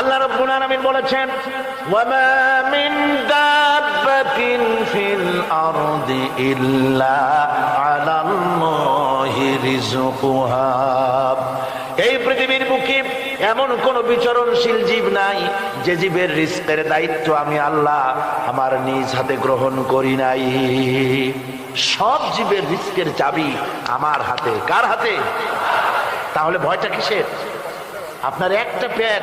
আল্লাহ রাব্বুল আলামিন বলেছেন, ওয়ামা মিন দাব্বাতিন ফিল আরদি ইল্লা আলাল্লাহি রিজকুহা এই পৃথিবীর বুকে এমন কোন বিচরণশীল জীব নাই, যে জীবের রিস্কের দায়িত্ব আমি আল্লাহ আমার নিজ হাতে গ্রহণ করি নাই। সব জীবের রিস্কের চাবি আমার হাতে। কার হাতে? তাহলে ভয়টা কিসের? আপনার একটা পেট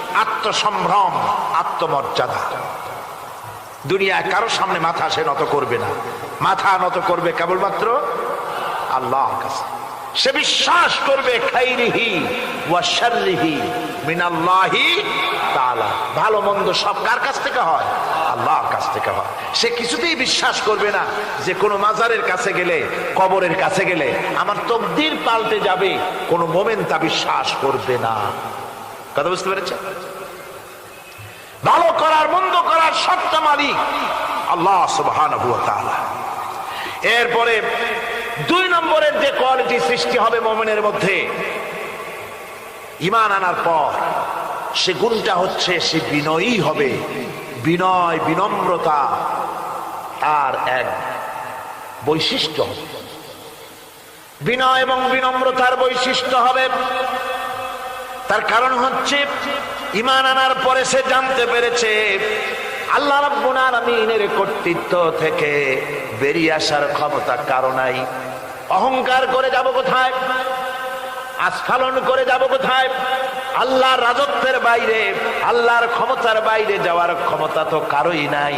আত্মসম্ভ্রম, আত্মমর্যাদা। দুনিয়ায় কারও সামনে মাথা সে নত করবে না। মাথা নত করবে কেবলমাত্র আল্লাহর কাছে। সে বিশ্বাস করবে, খাইরিহি ওয়া শাররিহি মিনাল্লাহি তাআলা। ভালো মন্দ সব কার কাছ থেকে হয়? আল্লাহর কাছ থেকে হয়। সে কিছুতেই বিশ্বাস করবে না যে কোনো মাজারের কাছে গেলে, কবরের কাছে গেলে আমার তকদির পাল্টে যাবে, কোনো মোমেন তা বিশ্বাস করবে না। কথা বুঝতে পেরেছে ভালো করার, মন্দ করার সত্তা মালিক আল্লাহ তাআলা। এরপরে দুই নম্বরের যে কোয়ালিটি সৃষ্টি হবে মোমেনের মধ্যে ইমান আনার পর সে গুণটা হচ্ছে সে বিনয়ী হবে। বিনয়, বিনম্রতা আর এক বৈশিষ্ট্য বিনয় এবং বিনম্রতার বৈশিষ্ট্য হবে তার কারণ হচ্ছে ইমান আনার পরে সে জানতে পেরেছে আল্লাহ রাব্বুল আলামিনের কর্তৃত্ব থেকে বেরিয়ে আসার ক্ষমতা কারও নাই। অহংকার করে যাব কোথায়? আস্ফালন করে যাব কোথায়? আল্লাহর রাজত্বের বাইরে আল্লাহর ক্ষমতার বাইরে যাওয়ার ক্ষমতা তো কারোই নাই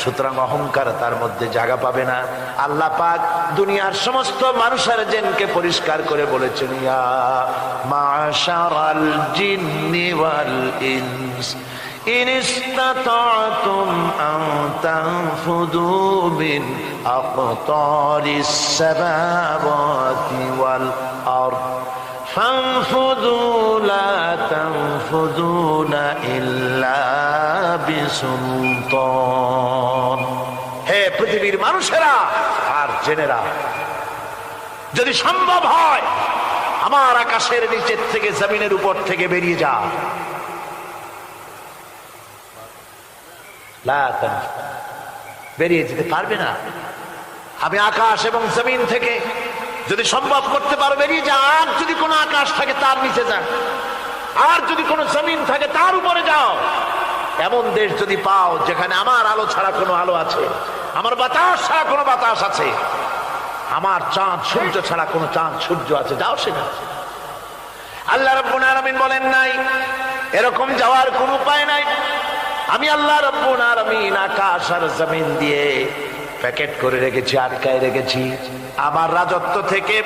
সুতরাং অহংকার তার মধ্যে জায়গা পাবে না আল্লাহ পাক দুনিয়ার সমস্ত মানুষের জেনকে পরিষ্কার করে বলেছেন ইয়া মাশারাল জিন্নি ওয়াল ইনস إن استطعتم أن تنفذوا من أقطار السماوات والأرض فانفذوا لا تنفذون হে পৃথিবীর মানুষেরা, আর জেনেরা যদি সম্ভব হয়, আমার আকাশের নিচের থেকে জমিনের উপর থেকে বেরিয়ে যা বেরিয়ে যেতে পারবে না। আমি আকাশ এবং জমিন থেকে যদি সম্ভব করতে পারো, বেরিয়ে যা আর যদি কোনো আকাশ থাকে, তার নিচে যান আর যদি কোনো জমিন থাকে তার উপরে যাও। এমন দেশ যদি পাও যেখানে আমার আলো ছাড়া কোনো আলো আছে, আমার বাতাস ছাড়া কোনো বাতাস আছে, আমার চাঁদ, সূর্য ছাড়া কোনো চাঁদ, সূর্য আছে, যাও সেখানে। আল্লাহ রব্বুল আলামিন বলেন, নাই, এরকম যাওয়ার কোন উপায় নাই। আমি আল্লাহ রব্বুল আলামিন আকাশ আর জমিন দিয়ে প্যাকেট করে রেখেছি, আটকায় রেখেছি। আমার রাজত্ব থেকে,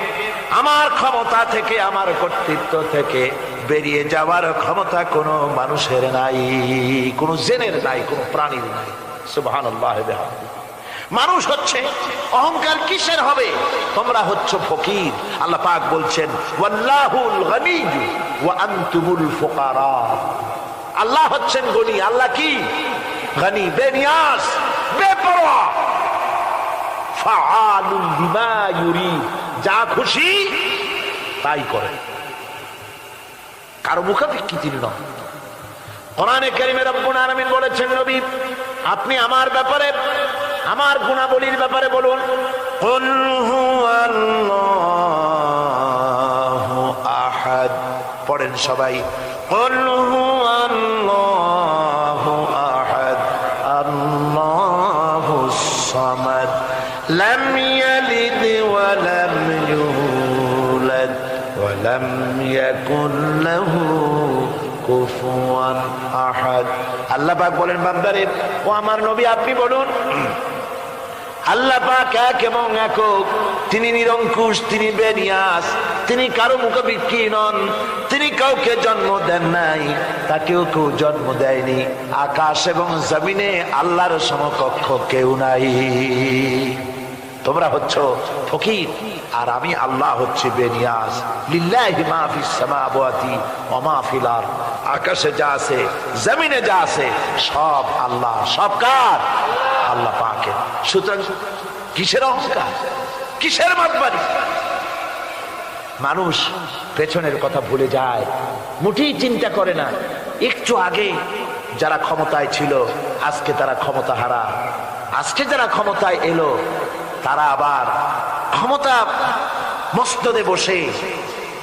আমার ক্ষমতা থেকে, আমার কর্তৃত্ব থেকে বেরিয়ে যাওয়ার ক্ষমতা কোনো মানুষের নাই, কোনো জেনের নাই, কোনো প্রাণীর নাই। বিহামদিহি মানুষ হচ্ছে, অহংকার কিসের হবে? তোমরা হচ্ছ ফকির। আল্লাহ পাক বলছেন আল্লাহ হচ্ছেন গনি। আল্লাহ কি? গনি বেনিয়াস বেপরোয়া। যা খুশি তাই করে কারও মুখাপেক্ষী তিনি নন কোরআনে কারিমে রব্বুল আলামিন বলেছেন নবী আপনি আমার ব্যাপারে আমার গুণাবলীর ব্যাপারে বলুন। আহাদ। পড়েন সবাই। কুল কুফুয়ান আহাদ আল্লাহ পাক বলেন, বান্দারে, ও আমার নবী, আপনি বলুন। আল্লাহ পাক এক এবং একক। তিনি নিরঙ্কুশ, তিনি বেনিয়াস, তিনি কারও নন, তিনি কাউকে জন্ম দেন নাই, তাকেও কেউ জন্ম দেয়নি। আকাশ এবং জমিনে আল্লাহর সমকক্ষ কেউ নাই। তোমরা হচ্ছ ফকির, আর আমি আল্লাহ হচ্ছে বেনিয়াস। লিল্লাহি মা ফিস সামাওয়াতি ওয়া মা ফিল আরদ। আকাশে যা আছে, জমিনে যা আছে, সব আল্লাহ, সব কার? আল্লাহ পাকে সুতরাং কিসের অহংকার? কিসের মাতবাড়ি? মানুষ পেছনের কথা ভুলে যায় মুঠেই চিন্তা করে না। একটু আগে যারা ক্ষমতায় ছিল, আজকে তারা ক্ষমতা হারা আজকে যারা ক্ষমতায় এলো, তারা আবার ক্ষমতা মস্তদে বসে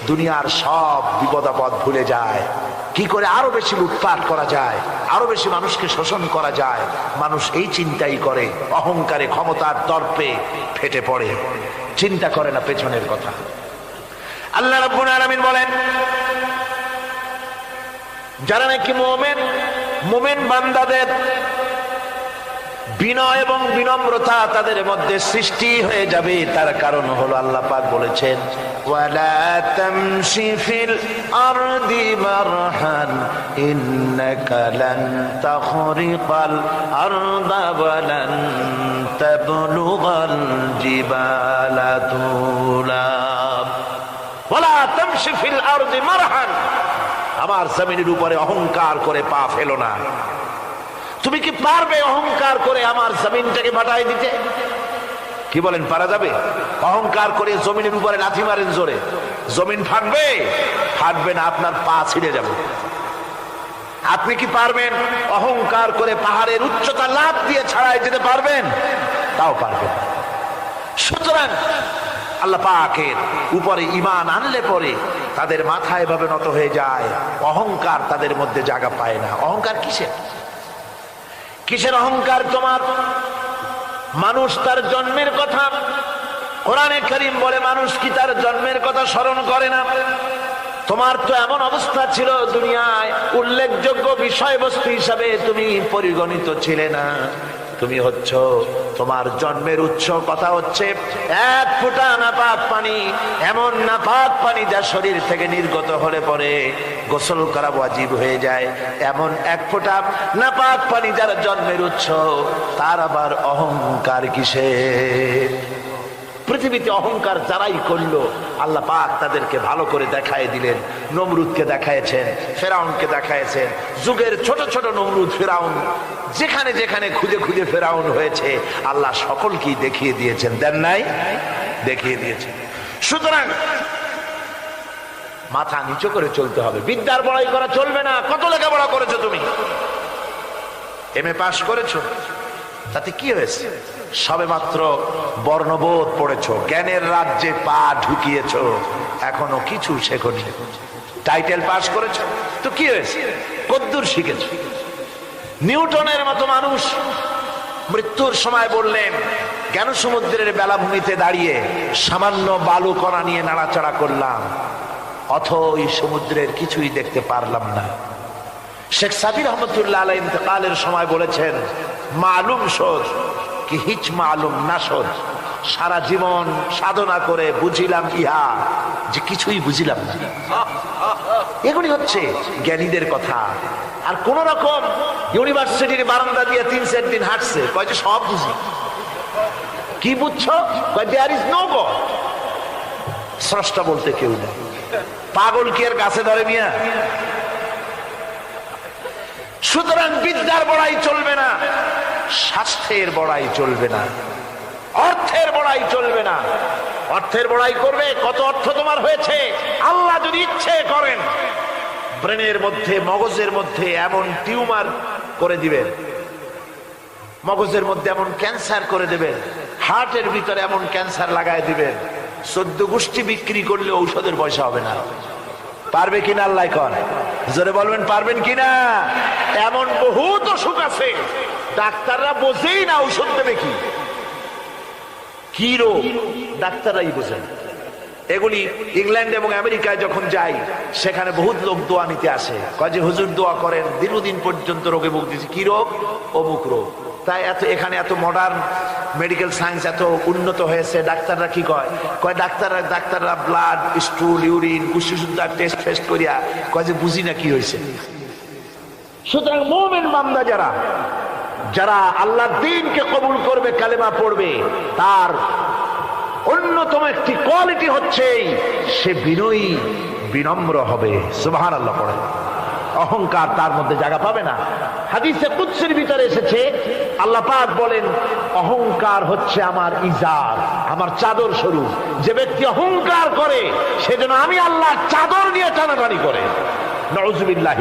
দুনিয়ার সব বিপদাপদ ভুলে যায়। কি করে আরও বেশি লুটপাট করা যায়, আরও বেশি মানুষকে শোষণ করা যায়, মানুষ এই চিন্তাই করে, অহংকারে ক্ষমতার দর্পে ফেটে পড়ে। চিন্তা করে না পেছনের কথা। আল্লাহ রব্বুল আলামিন বলেন, যারা নাকি মোমেন মোমেন বান্দাদের বিনয় এবং বিনম্রতা তাদের মধ্যে সৃষ্টি হয়ে যাবে, তার কারণ হলো আল্লাহ পাক বলেছেন আমার জমিনের উপরে অহংকার করে পা ফেলো না। তুমি কি পারবে অহংকার করে আমার জমিনটাকে বাটাই দিতে? কি বলেন, পারা যাবে? অহংকার করে জমিনের উপরে লাথি মারেন জোরে। জমিন ফাটবে? ফাটবে না, আপনার পা ছিঁড়ে যাবে। আপনি কি পারবেন অহংকার করে পাহাড়ের উচ্চতা লাভ দিয়ে ছাড়াই যেতে পারবেন? তাও পারবেন সুতরাং আল্লাহ পাকের উপরে ইমান আনলে পরে তাদের মাথা এভাবে নত হয়ে যায়। অহংকার তাদের মধ্যে জায়গা পায় না। অহংকার কিসের? কিসের অহংকার তোমার? মানুষ তার জন্মের কথা। কোরআনে করিম বলে, মানুষ কি তার জন্মের কথা স্মরণ করে না? তোমার তো এমন অবস্থা ছিল দুনিয়ায়। উল্লেখযোগ্য বিষয়বস্তু হিসাবে তুমি পরিগণিত ছিলে না। তুমি হচ্ছ তোমার জন্মের উৎস। কথা হচ্ছে, এক ফুটা নাপাক পানি, এমন নাপাক পানি যা শরীর থেকে নির্গত হলে পরে গোসল করা ওয়াজিব হয়ে যায়। এমন এক ফোঁটা নাপাক পানি যার জন্মের উৎস, তার আবার অহংকার কিসের? পৃথিবীতে অহংকার যারাই করল, আল্লাহ পাক তাদেরকে ভালো করে দেখায় দিলেন, নমরুদকে দেখাইছেন ফেরাউনকে দেখাইছেন যুগের ছোট ছোট নমরুদ ফেরাউন, যেখানে যেখানে খুঁজে খুঁজে ফেরাউন হয়েছে, আল্লাহ সকলকেই দেখিয়ে দিয়েছেন। দেন নাই? দেখিয়ে দিয়েছেন। সুতরাং মাথা নিচু করে চলতে হবে। বিদ্যার বড়াই করা চলবে না। কত লেখাপড়া করেছ তুমি? এম এ পাশ করেছ? তাতে কি হয়েছে? সবে মাত্র বর্ণবোধ পড়েছ, জ্ঞানের রাজ্যে পা ঢুকিয়েছ, এখনও কিছু শেখনি। টাইটেল পাস করেছ, তো কি হয়েছে? কদ্দুর শিখেছ। নিউটনের মতো মানুষ মৃত্যুর সময় বললেন, কেন সমুদ্রের বেলাভূমিতে দাঁড়িয়ে সামান্য বালু কণা নিয়ে নাড়াচাড়া করলাম? অথই সমুদ্রের কিছুই দেখতে পারলাম না। শেখ সাবির রহমতুল্লাহ আলাই ইন্তকালের সময় বলেছেন, মালুম শোধ কি হিচ মালুম না শোধ? সারা জীবন সাধনা করে বুঝিলাম ইহা যে কিছুই বুঝিলাম না। এগুলি হচ্ছে জ্ঞানীদের কথা। আর কোন রকম ইউনিভার্সিটির বারান্দা দিয়ে তিন চার দিন হাঁটছে, কয় যে সব বুঝি। কি বুঝছ? দেয়ার ইজ নো স্রষ্টা বলতে কেউ নেই। পাগল কি আর গাছে ধরে মিয়া? সুতরাং বিদ্যার বড়াই চলবে না, স্বাস্থ্যের বড়াই চলবে না, অর্থের বড়াই চলবে না। অর্থের বড়াই করবে, কত অর্থ তোমার হয়েছে? আল্লাহ যদি ইচ্ছে করেন, ব্রেনের মধ্যে, মগজের মধ্যে এমন টিউমার করে দিবেন। মগজের মধ্যে এমন ক্যান্সার করে দেবেন। হার্টের ভিতরে এমন ক্যান্সার লাগায় দিবেন। সদ্য গোষ্ঠী বিক্রি করলে ঔষধের পয়সা হবে না। পারবে কিনা আল্লাহ কন জোরে বলবেন, পারবেন কিনা? এমন বহুত অসুখ আছে, ডাক্তাররা বোঝেই না ঔষধ দেবে কি। কি রোগ, ডাক্তাররাই বোঝেন। এগুলি ইংল্যান্ড এবং আমেরিকায় যখন যাই, সেখানে বহুত লোক দোয়া নিতে আসে। যে, হুজুর, দোয়া করেন, দীর্ঘদিন পর্যন্ত রোগে ভুগতেছে। কি রোগ? অমুক রোগ। তাই এত, এখানে এত মডার্ন মেডিকেল সায়েন্স এত উন্নত হয়েছে, ডাক্তাররা কি কয়? কয়, ডাক্তাররা ডাক্তাররা ব্লাড স্টুল ইউরিন কুশিশুদ্ধার টেস্ট ফেস্ট করিয়া, কয় যে, বুঝি না কি হয়েছে? সুতরাং মোমেন বান্দা যারা যারা আল্লাহ দিনকে কবুল করবে, কালেমা পড়বে, তার অন্যতম একটি কোয়ালিটি হচ্ছে সে বিনয়ী, বিনম্র হবে। সুবাহান আল্লাহ পড়ে অহংকার তার মধ্যে জায়গা পাবে না। হাদিসে কুৎসের ভিতরে এসেছে, আল্লাহ পাক বলেন, অহংকার হচ্ছে আমার ইজার, আমার চাদর স্বরূপ। যে ব্যক্তি অহংকার করে, সেজন্য আমি আল্লাহ চাদর নিয়ে টানাটানি করে। নজুবিল্লাহ